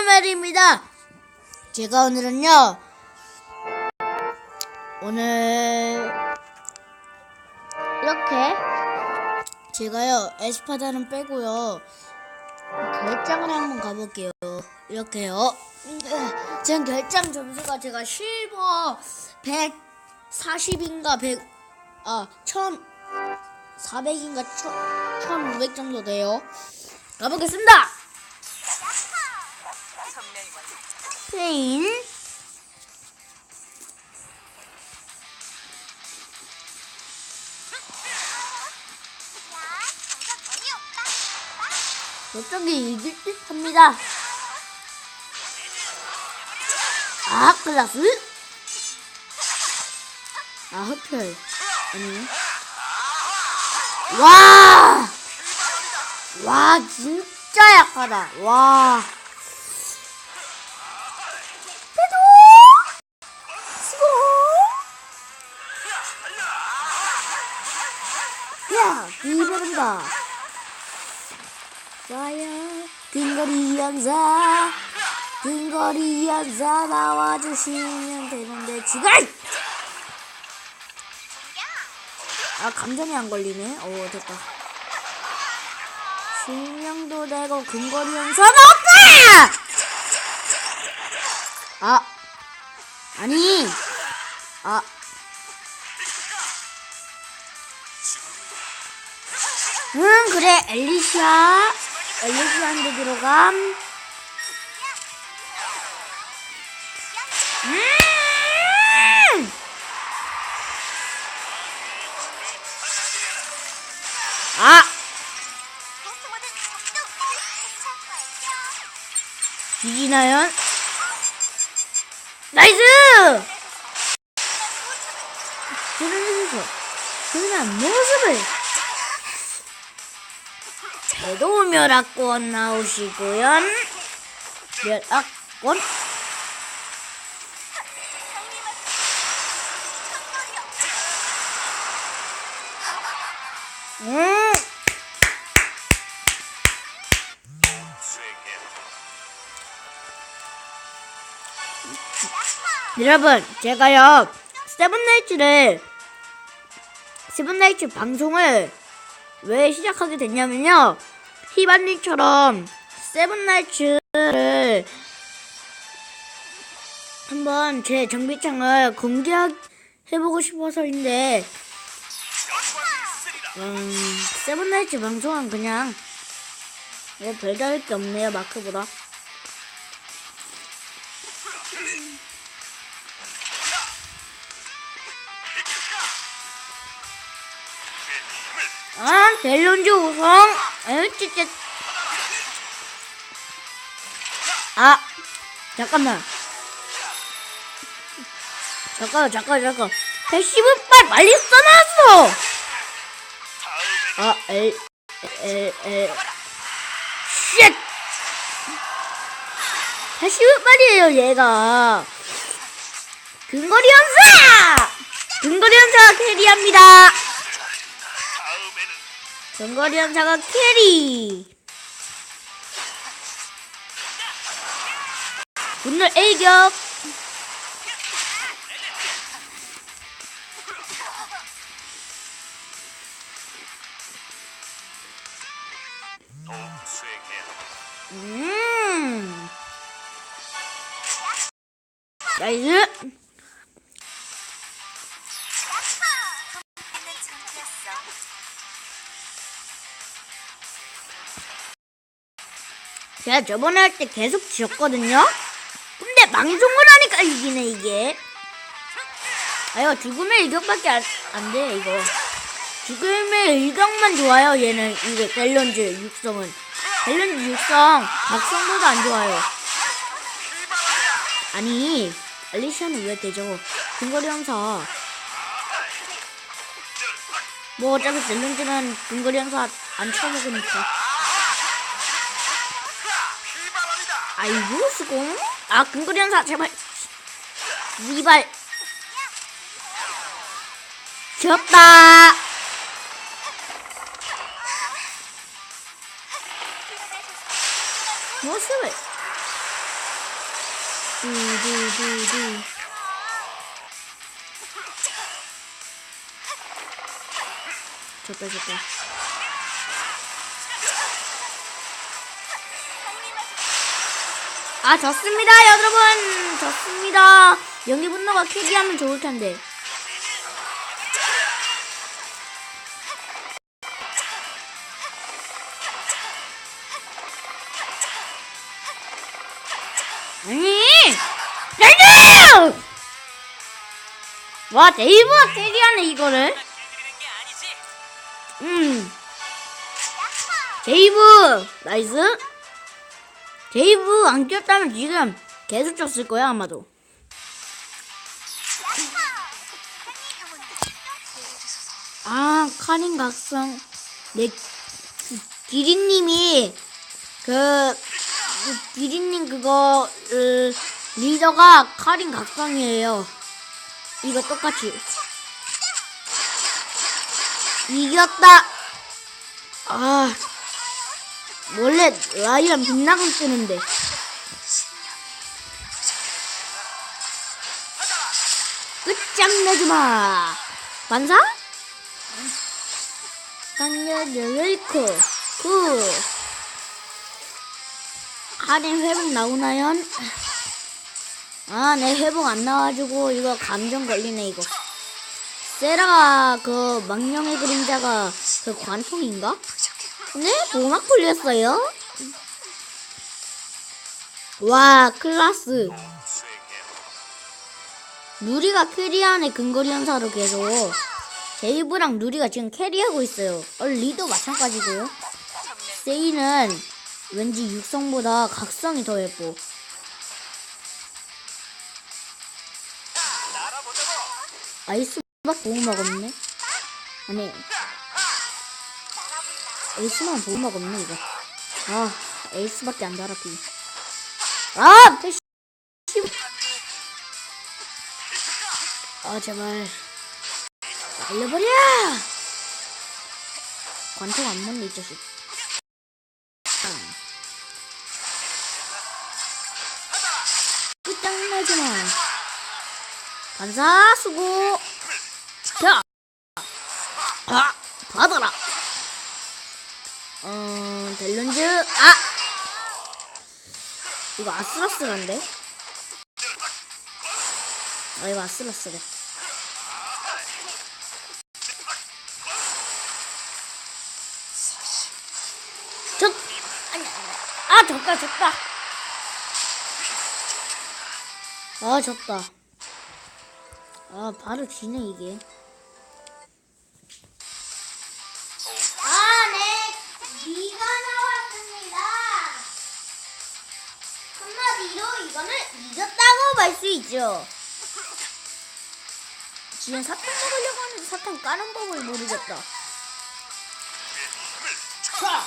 메리입니다 제가 오늘은요 오늘 이렇게 제가요 에스파다는 빼고요 결장을 한번 가볼게요 이렇게요 제 결장 점수가 제가 실버 140인가 100, 아, 1000, 400인가 1500 정도 돼요. 가보겠습니다! 페인. 저쪽이 이길 듯 합니다. 아, 클라스? 아, 흡혈. 아니요. 와! 와, 진짜 약하다. 와. 야, 이በ른다. 좋아요. 근거리 연사. 근거리 연사 나와주시면 되는데, 지금! 아, 감전이 안 걸리네. 오, 됐다. 실명도 되고 근거리 연사 나왔다! 아, 아니, 아. 응, 그래, 엘리시아. 엘리시아한테 들어감. 음! 아! 이기나연? 나이스! 그러면서 그냥 모습을 배도 멸악권 나오시고요. 멸악권 음. 여러분, 제가요, 세븐나이츠를, 세븐나이츠 방송을 왜 시작하게 됐냐면요, 히바님처럼 세븐나이츠를 한번 제 정비창을 공개해보고 싶어서인데, 음, 세븐나이츠 방송은 그냥, 뭐 별다를 게 없네요, 마크보다. 아, 델론즈 우성. 아유, 진짜. 아, 잠깐만. 잠깐, 잠깐, 잠깐. 패시브 빨 빨리 써놨어. 아, 에, 에, 에. 쉣! 패시브 빨이에요, 얘가. 근거리 연사! 근거리 연사 캐리합니다. 근거리 연사가 캐리. 분노 A격. 음. 나이스. 제가 저번에 할 때 계속 지었거든요? 근데 방송을 하니까 이기네, 이게. 아, 이거 죽음의 일격밖에 안, 안 돼, 이거. 죽음의 일격만 좋아요, 얘는. 이게 밸런즈 육성은. 밸런즈 육성, 각성도도 안 좋아요. 아니, 알리시아는 왜 되죠? 근거리 형사. 뭐 어차피 밸런즈는 근거리 형사 안 쳐먹으니까. 아이고 수공 아 근거리 연사 제발. 이발. 졌다. 모습을. 두두두두. 좋다 좋다. 아 졌습니다 여러분. 졌습니다. 연기 분노가 캐리하면 좋을 텐데. 아니 데이브 와 데이브가 캐리하네 이거를. 음. 데이브 나이스 데이브 안 꼈다면 지금 계속 쪘을 거야 아마도. 아 카린 각성 내 기린님이 그 기린님 그거 으, 리더가 카린 각성이에요. 이거 똑같이 이겼다. 아. 원래 라이언 빛나금 쓰는데 끝장내지 마 반사? 웨이크 그 할인 회복 나오나요? 아, 내 회복 안 나와가지고 이거 감정 걸리네 이거. 세라가 그 망령의 그림자가 그 관통인가? 네? 보막 풀렸어요? 와, 클라스. 누리가 캐리안의 근거리 연사로 계속 제이브랑 누리가 지금 캐리하고 있어요. 어, 리도 마찬가지고요. 세이는 왠지 육성보다 각성이 더 예뻐. 아이스박 보고 먹었네? 아니, 에이스만 보고 먹었네, 이거. 아, 에이스밖에 안 달아, 비. 아, 패시. 아, 제발. 날려버려! 관통 안 먹네, 이 자식. 아. 끝장나지 마. 반사, 수고. 자. 아, 받아라. 어, 델런즈, 아! 이거 아슬아슬한데? 아, 이거 아슬아슬해. 저, 아니, 아, 졌다, 졌다. 아, 졌다. 아, 바로 지네, 이게. 있죠. 지금 사탕 먹으려고 하는데 사탕 까는 법을 모르겠다. 자!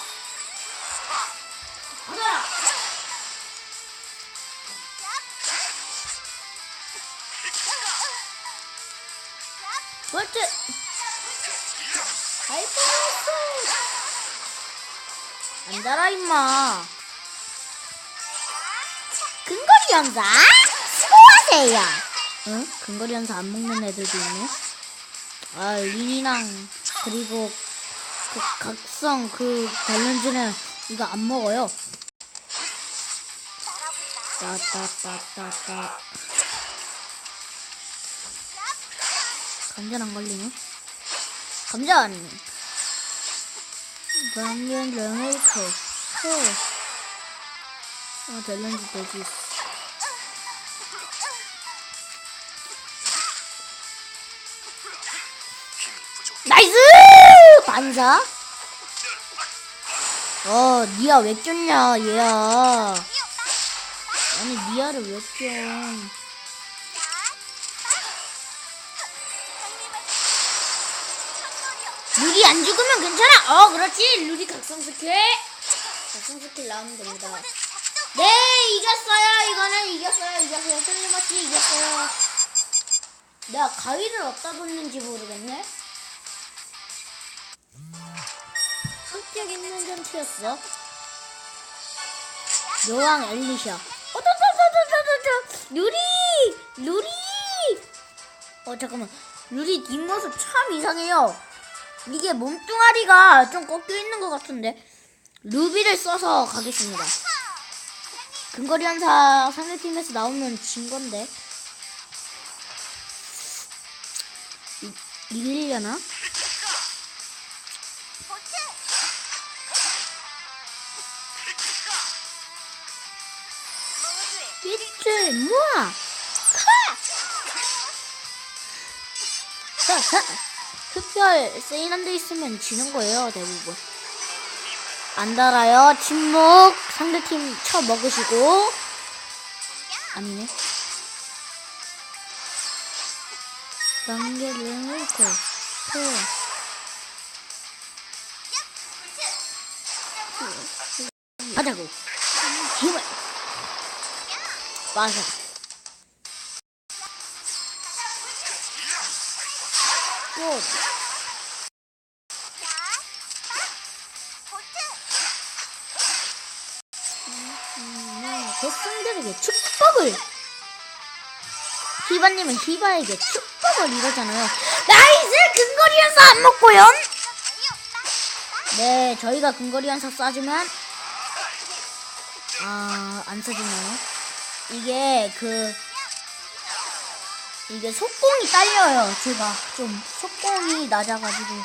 받아라! 하이퍼스! 안 달아, 임마. 근거리 연사 수고하세요. 응? 근거리 연사 안 먹는 애들도 있네. 아 린이랑 그리고 그 각성 그 밸런즈는 이거 안 먹어요. 따따따따따. 감전 안 걸리네. 감전. 감전 랭웨이커. 호. 어, 밸런스 되지. 나이 반사? 어, 니아 왜 꼈냐, 얘야. 아니, 니아를 왜 껴. 루리 안 죽으면 괜찮아! 어, 그렇지! 루리 각성 스킬! 각성 스킬 나오면 됩니다. 네, 이겼어요! 이거는 이겼어요! 이겼어요! 틀림없이 이겼어요! 내가 가위를 어디다 뒀는지 모르겠네? 성격 있는 전투였어. 여왕 엘리샤. 어떠떠떠떠떠떠 루리! 루리! 어, 잠깐만. 루리 뒷모습 참 이상해요. 이게 몸뚱아리가 좀 꺾여 있는 것 같은데. 루비를 써서 가겠습니다. 근거리 한사 상대팀에서 나오면 진 건데. 이, 이기려나? 빛을 모아! 하! 하! 흡혈 세인한 데 있으면 지는 거예요, 대부분. 안 달아요. 침묵. 상대팀 쳐 먹으시고. 아니네. 단계를 넣고. 하자고. 힘을. 맞아. 굿. 음, 백성들에게 축복을 히바님은 히바에게 축복을 이러잖아요 나이스 근거리 연사 안 먹고요 네 저희가 근거리 연사 쏴주면 아안 쏴주나요 이게 그 이게 속공이 딸려요 제가 좀 속공이 낮아가지고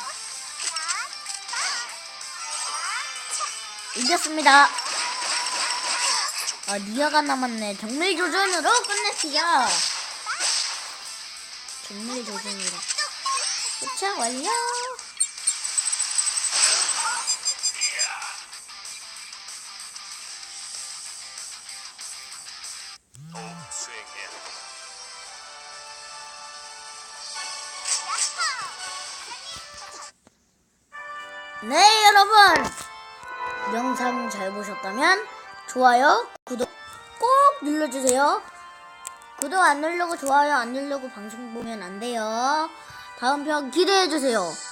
이겼습니다 아, 니아가 남았네. 정밀 조준으로 끝냈지요. 정밀 조준으로. 도착 완료. 네, 여러분. 영상 잘 보셨다면 좋아요, 구독 꼭 눌러주세요. 구독 안 누르고 좋아요 안 누르고 방송 보면 안 돼요. 다음 편 기대해주세요.